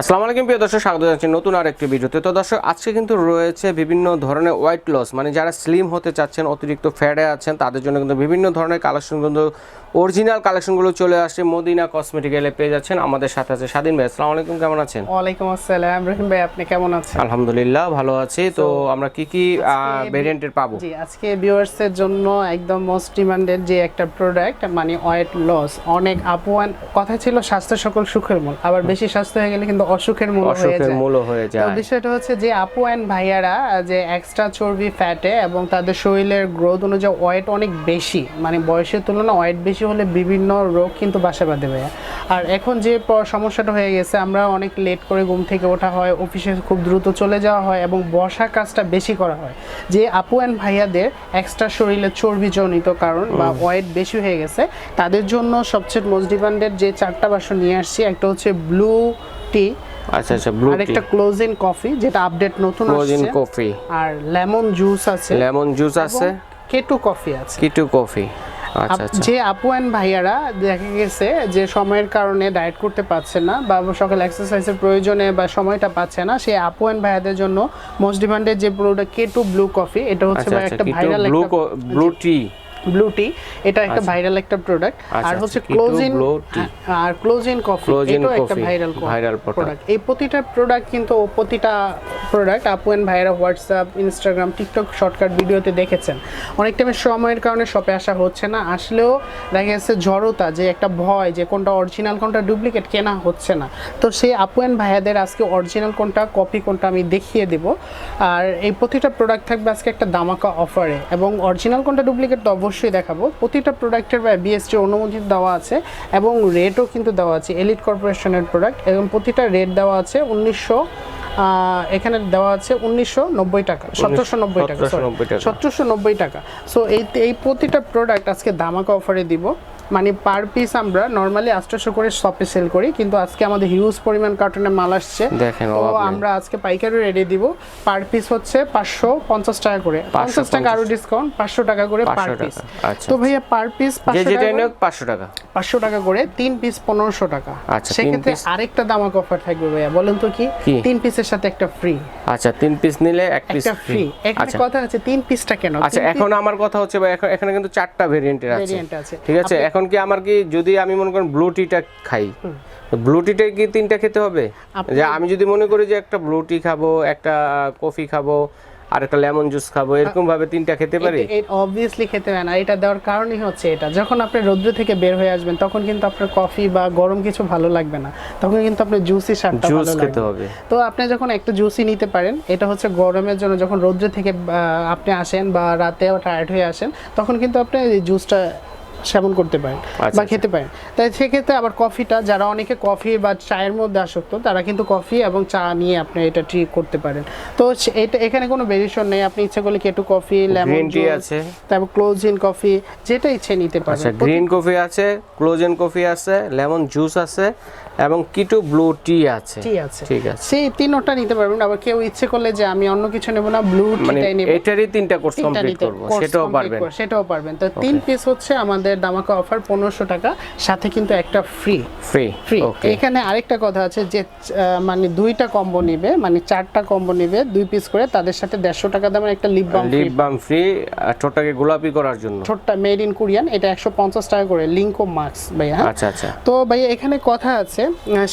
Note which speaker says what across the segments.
Speaker 1: আসসালামু আলাইকুম প্রিয় দর্শক স্বাগত জানাচ্ছি নতুন আর একটি ভিডিওতে। তো দর্শক আজকে কিন্তু রয়েছে বিভিন্ন ধরনের ওয়েট লস মানে যারা স্লিম হতে চাচ্ছেন অতিরিক্ত ফ্যাটে আছেন তাদের জন্য কিন্তু বিভিন্ন ধরনের কালেকশন কিন্তু অরিজিনাল কালেকশনগুলো চলে আসছে। মদিনা কসমেটিক্যালে পেয়ে যাচ্ছেন আমাদের সাথে আছে স্বাধীন ভাই। আসসালামু আলাইকুম কেমন আছেন?
Speaker 2: ওয়ালাইকুম আসসালাম। রহিম ভাই আপনি কেমন আছেন?
Speaker 1: আলহামদুলিল্লাহ ভালো আছি। তো আমরা কি কি ভেরিয়েন্টের পাবো?
Speaker 2: জি আজকে ভিউয়ার্স এর জন্য একদম মোস্ট ডিমান্ডেড যে একটা প্রোডাক্ট মানে ওয়েট লস অনেক আপুয়ান কথা ছিল স্বাস্থ্য সকল সুখের মূল আবার বেশি স্বাস্থ্য হয়ে গেলে কিন্তু অসুখের মূল
Speaker 1: অসুখের মূল হয়ে
Speaker 2: তো
Speaker 1: যায়।
Speaker 2: বিষয়টা হচ্ছে যে আপু অ্যান্ড ভাইয়ারা যে এক্সট্রা চর্বি ফ্যাটে এবং তাদের শরীরের গ্রোথ অনুযায়ী ওয়েট অনেক বেশি। মানে বয়সের তুলনায় ওয়েট বেশি হলে বিভিন্ন রোগ কিন্তু বাসা বাঁধে ভাইয়া। আর এখন যে সমস্যাটা হয়ে গেছে আমরা অনেক লেট করে ঘুম থেকে ওঠা হয় অফিসে খুব দ্রুত চলে যাওয়া হয় এবং বসা কাজটা বেশি করা হয়। যে আপু অ্যান্ড ভাইয়াদের এক্সট্রা শরীরে চর্বিজনিত কারণ বা ওয়েট বেশি হয়ে গেছে তাদের জন্য সবচেয়ে মোস্ট ডিমান্ডেড যে চারটা বাসন নিয়ে আসছি একটা হচ্ছে ব্লু টি
Speaker 1: আচ্ছা আচ্ছা ব্লু
Speaker 2: আর একটা ক্লোজিন কফি যেটা আপডেট নতুন আসছে।
Speaker 1: কফি
Speaker 2: আর লেমন জুস আছে।
Speaker 1: লেমন জুস আছে।
Speaker 2: কেটু কফি আছে।
Speaker 1: কিটু কফি আচ্ছা আচ্ছা।
Speaker 2: যে আপু অ্যান্ড ভাইয়ারা দেখা গেছে যে সময়ের কারণে ডায়েট করতে পারছে না বা সকাল এক্সারসাইজের প্রয়োজনে বা সময়টা পাচ্ছে না সেই আপু অ্যান্ড ভাইয়াদের জন্য মোস্ট ডিমান্ডেড যে product K two blue coffee এটা হচ্ছে
Speaker 1: আচ্ছা
Speaker 2: একটা viral
Speaker 1: blue blue tea
Speaker 2: blue tea এটা একটা ভাইরাল একটা প্রোডাক্ট
Speaker 1: আচ্ছা,
Speaker 2: আর হচ্ছে
Speaker 1: আচ্ছা,
Speaker 2: ক্লোজিন আর ক্লোজিন কফি এটাও একটা
Speaker 1: Coffee,
Speaker 2: ভাইরাল প্রোডাক্ট এই প্রতিটা প্রোডাক্ট কিন্তু প্রতিটা প্রোডাক্ট আপু এন্ড ভাইরা হোয়াটসঅ্যাপ ইনস্টাগ্রাম টিকটক শর্টকাট ভিডিওতে দেখেছেন। অনেক টাইমের সময়ের কারণে শপে আসা হচ্ছে না। আসলেও দেখা গেছে জড়তা যে একটা ভয় যে কোনটা অরিজিনাল কোনটা ডুপ্লিকেট কেনা হচ্ছে না। তো সেই আপু এন্ড ভাইয়াদের আজকে অরিজিনাল কোনটা কপি কোনটা আমি দেখিয়ে দেব। আর এই প্রতিটা প্রোডাক্ট থাকবে আজকে একটা দামাকা অফারে এবং অরিজিনাল কোনটা ডুপ্লিকেট তো অবশ্যই দেখাবো। প্রতিটা প্রোডাক্টের বা বিএসটি অনুমোদিত দেওয়া আছে এবং রেটও কিন্তু দেওয়া আছে এলিট কর্পোরেশনের প্রোডাক্ট এবং প্রতিটা রেট দেওয়া আছে উনিশশো এখানে দেওয়া আছে উনিশশো নব্বই টাকা সতেরোশো নব্বই টাকা
Speaker 1: 1790 টাকা।
Speaker 2: সতেরোশো নব্বই টাকা। সো এই এই প্রতিটা প্রোডাক্ট আজকে দামাকা অফারে দিব। মানে পার পিস আমরা নর্মালি আটশোশো করে শপে সেল করি কিন্তু আজকে আমাদের হিউজ পরিমাণ কার্টুনে মাল আসছে। তো আমরা আজকে পাইকারি রেডি দিব। পার পিস হচ্ছে পাঁচশো পঞ্চাশ টাকা করে। পঞ্চাশ টাকা আরও ডিসকাউন্ট পাঁচশো টাকা করে পার পিস
Speaker 1: আচ্ছা,
Speaker 2: তো ভাইয়া পার পিস পাঁচশো টাকা
Speaker 1: পাঁচশো টাকা।
Speaker 2: করে তিন পিস পনেরোশো টাকা।
Speaker 1: আচ্ছা,
Speaker 2: সেক্ষেত্রে আরেকটা দামাক অফার থাকবে ভাইয়া বলেন তো কি? তিন পিসের সাথে একটা ফ্রি
Speaker 1: আচ্ছা তিন পিস নিলে এক পিস
Speaker 2: একটা ফ্রি
Speaker 1: আচ্ছা।
Speaker 2: কথা আছে তিন পিসটা কেন?
Speaker 1: আচ্ছা এখন আমার কথা হচ্ছে ভাই এখন এখানে কিন্তু চারটা ভেরিয়েন্টের
Speaker 2: ভেরিয়েন্ট আছে।
Speaker 1: ঠিক আছে? এখন কি আমার কি যদি আমি মনে করেন ব্লু টিটা খাই ব্লু টিটা কি তিনটা খেতে হবে? যে আমি যদি মনে করি যে একটা ব্লু টি খাব একটা কফি খাব আর একটা লেমন জুস খাব এরকম ভাবে তিনটা খেতে পারি?
Speaker 2: অবভিয়াসলি খেতে হয় না। এটা দেওয়ার কারণই হচ্ছে এটা। যখন আপনি রৌদ্র থেকে বের হয়ে আসবেন তখন কিন্তু আপনার কফি বা গরম কিছু ভালো লাগবে না। তখন কিন্তু আপনার জুসি
Speaker 1: জুস
Speaker 2: ভালো
Speaker 1: খেতে হবে।
Speaker 2: তো আপনি যখন একটা জুসই নিতে পারেন এটা হচ্ছে গরমের জন্য যখন রৌদ্র থেকে আপনি আসেন বা রাতে টায়ার্ড হয়ে আসেন তখন কিন্তু আপনি জুসটা সেবন করতে পারেন
Speaker 1: আচ্ছা,
Speaker 2: বা খেতে পারেন। তাই সেক্ষেত্রে আবার কফিটা যারা অনেকে কফি বা চায়ের মধ্যে আসক্ত তারা কিন্তু কফি এবং চা নিয়ে আপনি এটা ট্রি করতে পারেন। তো এটা এখানে কোনো ভেরিয়েশন নেই। আপনি ইচ্ছা করলে কেটু কফি লেমন
Speaker 1: টি আছে।
Speaker 2: তারপর ক্লোজিন কফি যেটা ইচ্ছে নিতে
Speaker 1: আচ্ছা গ্রিন কফি আছে ক্লোজেন কফি আছে লেমন জুস আছে এবং কিটু ব্লু টি আছে।
Speaker 2: ঠিক আছে।
Speaker 1: ঠিক আছে।
Speaker 2: সেই তিনটা নিতে পারবেন। আবার কেউ ইচ্ছে করলে যে আমি অন্য কিছু নেব না ব্লু
Speaker 1: মানে
Speaker 2: টিটাই নেব।
Speaker 1: এটারই তিনটা কোর্স কমপ্লিট করব সেটাও পারবেন।
Speaker 2: সেটাও পারবেন। তো তিন পিস হচ্ছে আমাদের দামাকা অফার পনেরোশো টাকা সাথে কিন্তু একটা ফ্রি
Speaker 1: ফ্রি
Speaker 2: ফ্রি এখানে আরেকটা কথা আছে যে মানে দুইটা কম্বো নিবে মানে চারটা কম্বো নিবে দুই পিস করে তাদের সাথে দেড়শো টাকা দামের একটা lip balm
Speaker 1: lip balm free ঠোঁটটাকে গোলাপি করার জন্য।
Speaker 2: ছোট্ট মেড ইন কোরিয়ান এটা একশো পঞ্চাশ টাকা করে লিঙ্কো মার্কস ভাইয়া।
Speaker 1: আচ্ছা আচ্ছা।
Speaker 2: তো ভাই এখানে কথা আছে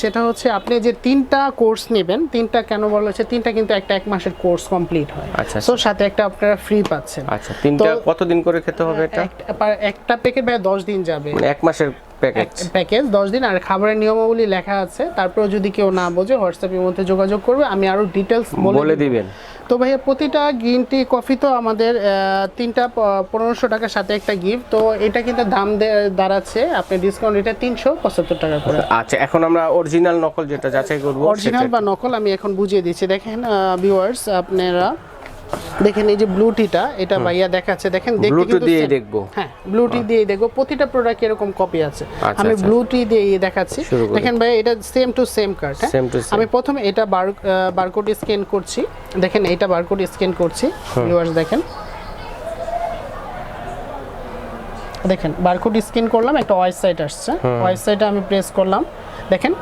Speaker 2: সেটা হচ্ছে আপনি যে তিনটা কোর্স নেবেন তিনটা কেন বলা হচ্ছে তিনটা কিন্তু একটা এক মাসের কোর্স কমপ্লিট হয়।
Speaker 1: আচ্ছা
Speaker 2: তো সাথে একটা আপনারা ফ্রি পাচ্ছেন।
Speaker 1: আচ্ছা তিনটা কতদিন করে খেতে হবে এটা?
Speaker 2: একটা প্যাকেট ভাই দশ দিন যাবে।
Speaker 1: এক মাসের প্যাকেজ
Speaker 2: প্যাকেজ দশ দিন। আর খাবারের নিয়মাবলী লেখা আছে। তারপরেও যদি কেউ না বোঝে হোয়াটসঅ্যাপের মধ্যে যোগাযোগ করবে। আমি আরও ডিটেলস
Speaker 1: বলে দিবেন।
Speaker 2: তো ভাইয়া প্রতিটা গ্রিন টি কফি তো আমাদের তিনটা পনেরোশো টাকার সাথে একটা গিফট তো এটা কিন্তু দাম দাঁড়াচ্ছে। আপনি ডিসকাউন্ট এটা তিনশো পঁচাত্তর টাকা করে।
Speaker 1: আচ্ছা এখন আমরা অরিজিনাল নকল যেটা যাচাই করব
Speaker 2: অরিজিনাল বা নকল আমি এখন বুঝিয়ে দিচ্ছি। দেখেন ভিউয়ার্স আপনারা দেখেন এই যে ব্লু টিটা এটা ভাইয়া দেখাচ্ছে দেখেন দেখতে কিন্তু
Speaker 1: দিয়ে দেখব।
Speaker 2: হ্যাঁ ব্লু টি দিয়ে দেখব। প্রতিটা প্রোডাক্ট এরকম কপি আছে।
Speaker 1: আচ্ছা,
Speaker 2: আমি। ব্লু টি দিয়ে দেখাচ্ছি। দেখেন ভাই এটা সেম টু সেম কার্ড হ্যাঁ. আমি প্রথমে এটা বার বারকোড স্ক্যান করছি। দেখেন এটা বারকোড স্ক্যান করছি। ভিউয়ার্স দেখেন। দেখেন বারকোড স্ক্যান করলাম একটা ওয়েবসাইট আসছে। ওয়েবসাইটে আমি প্রেস করলাম। দেখেন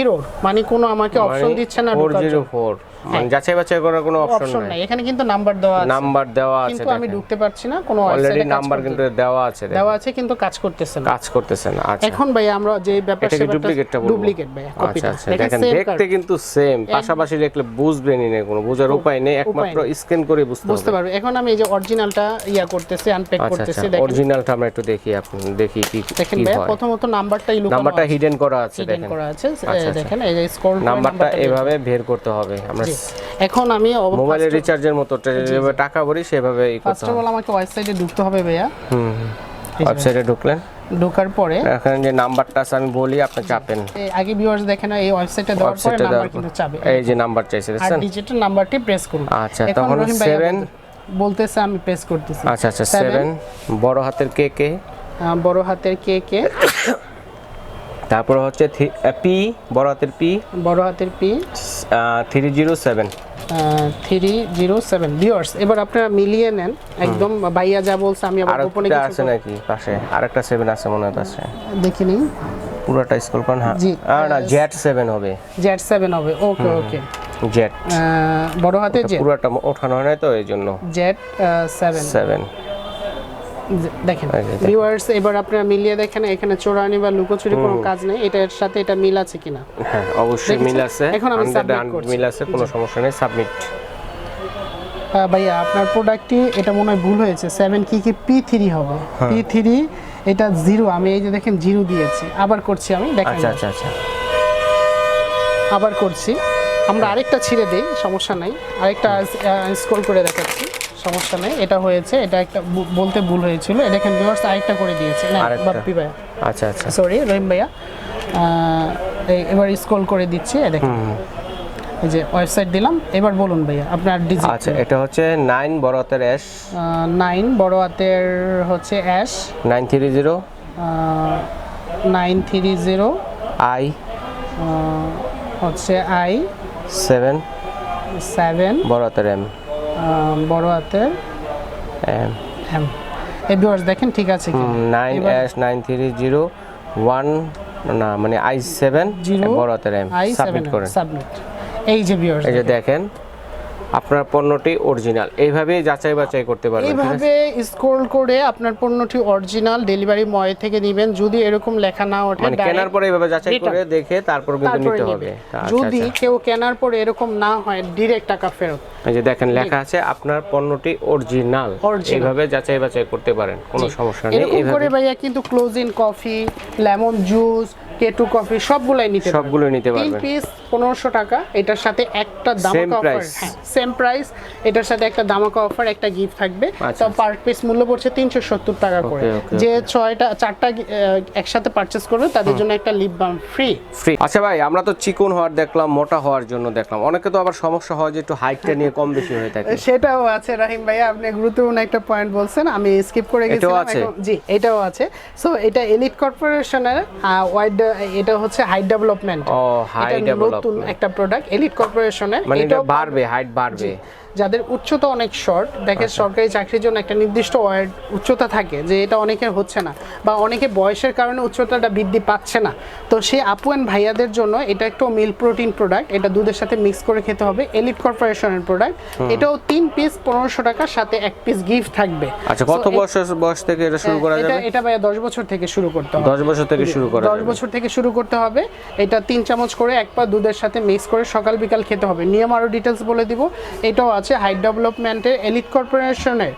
Speaker 2: ইরোর মানে কোনো আমাকে অপশন দিচ্ছে না
Speaker 1: ফোর
Speaker 2: ঢোকার
Speaker 1: জিরো
Speaker 2: জন্য।
Speaker 1: ফোর মানে যাচাই বাছাই করার কোনো অপশন নাই।
Speaker 2: এখানে কিন্তু নাম্বার দেওয়া আছে।
Speaker 1: নাম্বার দেওয়া আছে
Speaker 2: কিন্তু আমি ঢুকতে পারছি না কোনো
Speaker 1: অলরেডি নাম্বার কিন্তু দেওয়া আছে
Speaker 2: দেওয়া আছে কিন্তু কাজ করতেছে না।
Speaker 1: কাজ করতেছে না আচ্ছা।
Speaker 2: এখন ভাই আমরা যে ব্যাপার
Speaker 1: এটা ডুপ্লিকেটটা বলব।
Speaker 2: ডুপ্লিকেট ভাই
Speaker 1: আচ্ছা আচ্ছা দেখেন দেখতে কিন্তু সেম পাশাপাশি দেখলে বুঝবেনই না কোনো বোঝার উপায় নেই একমাত্র স্ক্যান করে বুঝতে
Speaker 2: বুঝতে পারবে। এখন আমি এই যে অরিজিনালটা ইয়া করতেছি আনপ্যাক
Speaker 1: আচ্ছা
Speaker 2: করতেছি দেখেন।
Speaker 1: অরিজিনালটা আমরা একটু দেখি আপনি দেখি কি
Speaker 2: দেখেন ভাই প্রথমত নাম্বারটাই লুকানো
Speaker 1: নাম্বারটা হিডেন করা আছে দেখেন।
Speaker 2: করা আছে।
Speaker 1: আচ্ছা, আচ্ছা।
Speaker 2: দেখেন এই যে স্ক্রল
Speaker 1: নাম্বারটা এভাবে বের করতে হবে। আমরা
Speaker 2: এখন আমি
Speaker 1: মোবাইলের রিচার্জের মতো যেভাবে টাকা ভরি সেভাবে
Speaker 2: ফার্স্ট অফ অল আমাকে ওয়েবসাইটে ঢুকতে হবে ভাইয়া।
Speaker 1: হুম ওয়েবসাইটে ঢুকলেন।
Speaker 2: ঢোকার পরে
Speaker 1: এখানে যে নাম্বারটা আছে আমি বলি আপনি চাপেন।
Speaker 2: এই আগে ভিউয়ার্স দেখেন না এই ওয়েবসাইটে দেওয়ার পরে নাম্বার কিন্তু চাবে
Speaker 1: এই যে নাম্বার চাইছে
Speaker 2: আর ডিজিটাল নাম্বারটি প্রেস করুন।
Speaker 1: আচ্ছা তখন
Speaker 2: রহিম ভাইয়া
Speaker 1: সেভেন
Speaker 2: বলতেছে আমি প্রেস করতেছি।
Speaker 1: আচ্ছা আচ্ছা সেভেন বড় হাতের কে কে?
Speaker 2: বড় হাতের কে কে?
Speaker 1: তারপর হচ্ছে পি বড় হাতের পি
Speaker 2: বড় হাতের P
Speaker 1: three zero seven
Speaker 2: three zero seven viewers এবার আপনারা মিলিয়ে নেন। একদম ভাইয়া যা বলছে আমি আবার গোপনে কিছু
Speaker 1: আছে নাকি পাশে? আরেকটা সেভেন আছে মনে হয় পাশে।
Speaker 2: দেখি নিই।
Speaker 1: পুরোটা স্কুল কোন হ্যাঁ। না জেড সেভেন হবে।
Speaker 2: জেড সেভেন হবে। ওকে ওকে
Speaker 1: জেড
Speaker 2: বড় হাতের জেড
Speaker 1: পুরোটা ওঠানো হয় না তো এই জন্য।
Speaker 2: জেড সেভেন
Speaker 1: সেভেন
Speaker 2: দেখেন। ভিউয়ার্স এবার আপনারা মিলিয়ে দেখেন এখানে চোরানি বা লুকোচুরি কোনো কাজ নেই এটার সাথে এটা মিল আছে কিনা?
Speaker 1: হ্যাঁ অবশ্যই? মিল আছে।
Speaker 2: এখন আমি submit করছি।
Speaker 1: মিল আছে কোনো সমস্যা নেই সাবমিট
Speaker 2: ভাইয়া আপনার প্রোডাক্টটি এটা মনে হয় ভুল হয়েছে। সেভেন কি কি? পি থ্রি হবে।
Speaker 1: হ্যাঁ।
Speaker 2: পি থ্রি এটা জিরো আমি এই যে দেখেন জিরো দিয়েছি। আবার করছি আমি দেখেন।
Speaker 1: আচ্ছা আচ্ছা আচ্ছা।
Speaker 2: আবার করছি। আমরা আরেকটা ছিঁড়ে দিই সমস্যা নাই। আরেকটা স্ক্রল করে দেখাচ্ছি। সমস্যা নেই এটা হয়েছে এটা একটা বলতে ভুল হয়েছিল এটা দেখেন ভিউয়ার্স আরেকটা করে দিয়েছে না বাপ্পি ভাইয়া।
Speaker 1: আচ্ছা আচ্ছা।
Speaker 2: সরি রহিম ভাইয়া। এই- এবার স্ক্রল করে দিচ্ছি এই দেখেন। এই যে ওয়েবসাইট দিলাম এবার বলুন ভাইয়া আপনার ডিজিট
Speaker 1: আচ্ছা এটা হচ্ছে নাইন বড় হাতের এস
Speaker 2: নাইন বড় হাতের হচ্ছে S
Speaker 1: nine three zero
Speaker 2: nine three zero
Speaker 1: I
Speaker 2: হচ্ছে আই
Speaker 1: সেভেন
Speaker 2: সেভেন
Speaker 1: বড় হাতের এম
Speaker 2: বড় হাতে
Speaker 1: এম।
Speaker 2: এম। এই ভিউয়ার্স দেখেন ঠিক আছে কি?
Speaker 1: Nine S nine three zero one না মানে আই সেভেন
Speaker 2: জিরো
Speaker 1: বড় হাতের এম সাবমিট করেন।
Speaker 2: সাবমিট এই যে ভিউয়ার্স
Speaker 1: এই যে দেখেন আপনার পণ্যটি অরিজিনাল। এইভাবেই যাচাই বাছাই করতে পারবেন
Speaker 2: এইভাবে স্ক্রল করে আপনার পণ্যটি অরিজিনাল ডেলিভারি ময় থেকে নেবেন যদি এরকম লেখা না ওঠে
Speaker 1: মানে কেনার পরে এইভাবে যাচাই করে দেখে তারপর কিন্তু নিতে হবে। আচ্ছা,
Speaker 2: যদি
Speaker 1: আচ্ছা।
Speaker 2: কেউ কেনার পরে এরকম না হয় ডিরেক্ট টাকা ফেরত।
Speaker 1: এই যে দেখেন লেখা আছে আপনার পণ্যটি অরিজিনাল। এইভাবে যাচাই বাছাই করতে পারেন কোনো সমস্যা নেই।
Speaker 2: এরকম করে ভাইয়া কিন্তু ক্লোজিন coffee lemon juice K two coffee সবগুলাই নিতে।
Speaker 1: সবগুলো নিতে
Speaker 2: তিন
Speaker 1: পারবেন
Speaker 2: পিস পনেরোশো টাকা। এটার সাথে একটা দামাকা অফার সেম প্রাইস এটার সাথে একটা দামাকা অফার একটা গিফট থাকবে।
Speaker 1: আচ্ছা,
Speaker 2: তো পার পিস মূল্য পড়ছে তিনশো সত্তর টাকা করে। যে ছয়টা চারটা একসাথে পারচেস করবে তাদের জন্য একটা লিপ বাম ফ্রি
Speaker 1: ফ্রি আচ্ছা ভাই আমরা তো চিকন হওয়ার দেখলাম মোটা হওয়ার জন্য দেখলাম। অনেকে তো আবার সমস্যা হয় যে একটু হাইটটা নিয়ে কম বেশি হয়ে থাকে।
Speaker 2: সেটাও আছে রাহিম ভাইয়া আপনি গুরুত্বপূর্ণ একটা পয়েন্ট বলছেন আমি স্কিপ করে গেছিলাম জি এটাও আছে। সো এটা এলিট কর্পোরেশনের ওয়াইড এটা হচ্ছে হাই ডেভেলপমেন্ট
Speaker 1: ও হাই
Speaker 2: নতুন একটা প্রোডাক্ট এলিট কর্পোরেশনের
Speaker 1: মানে এটা বাড়বে হাইট বাড়বে।
Speaker 2: যাদের উচ্চতা অনেক শর্ট দেখে
Speaker 1: আচ্ছা।
Speaker 2: সরকারি চাকরির জন্য একটা নির্দিষ্ট উচ্চতা থাকে যে এটা অনেকের হচ্ছে না বা অনেকে বয়সের কারণে উচ্চতাটা বৃদ্ধি পাচ্ছে না। তো সেই আপু অ্যান্ড ভাইয়াদের জন্য এটা একটু মিল প্রোটিন প্রোডাক্ট এটা দুধের সাথে মিক্স করে খেতে হবে এলিট কর্পোরেশনের প্রোডাক্ট এটাও তিন পিস পনেরোশো টাকার সাথে এক পিস গিফট থাকবে।
Speaker 1: আচ্ছা কত বয়স বয়স থেকে এটা শুরু করা যাবে?
Speaker 2: এটা ভাইয়া দশ বছর থেকে শুরু করতে হবে।
Speaker 1: দশ বছর থেকে শুরু করা
Speaker 2: দশ বছর থেকে শুরু করতে হবে। এটা তিন চামচ করে এক পা দুধের সাথে মিক্স করে সকাল বিকাল খেতে হবে। নিয়ম আরও ডিটেলস বলে দিব। এটাও আছে হাইট ডেভেলপমেন্টের এলিট কর্পোরেশনের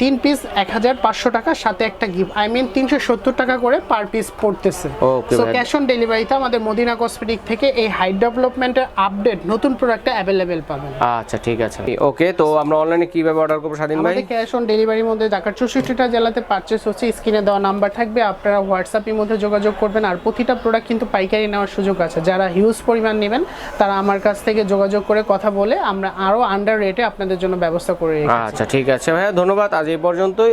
Speaker 2: তিন পিস এক হাজার পাঁচশো টাকার সাথে একটা গিফট আই মিন তিনশো সত্তর টাকা করে পার পিস পড়তেছে।
Speaker 1: ভাই।
Speaker 2: ক্যাশ অন ডেলিভারিতে আমাদের মদিনা কসমেটিক থেকে এই হাইট ডেভেলপমেন্টের আপডেট নতুন প্রোডাক্টটা অ্যাভেলেবেল পাবেন।
Speaker 1: আচ্ছা ঠিক আছে। ওকে তো আমরা অনলাইনে কীভাবে অর্ডার করব স্বাধীন ভাই?
Speaker 2: আমাদের ক্যাশ অন ডেলিভারির মধ্যে ঢাকার চৌষট্টিটা জেলাতে পারচেস হচ্ছে। স্ক্রিনে দেওয়া নাম্বার থাকবে। আপনারা হোয়াটসঅ্যাপের মধ্যে যোগাযোগ করবেন। আর প্রতিটা প্রোডাক্ট কিন্তু পাইকারি নেওয়ার সুযোগ আছে। যারা হিউজ পরিমাণ নেবেন, তারা আমার কাছ থেকে যোগাযোগ করে কথা বলে আমরা আরও আন্ডার রেটে আপনাদের জন্য ব্যবস্থা করে
Speaker 1: আচ্ছা ঠিক আছে ভাইয়া, ধন্যবাদ। আজ এই পর্যন্তই।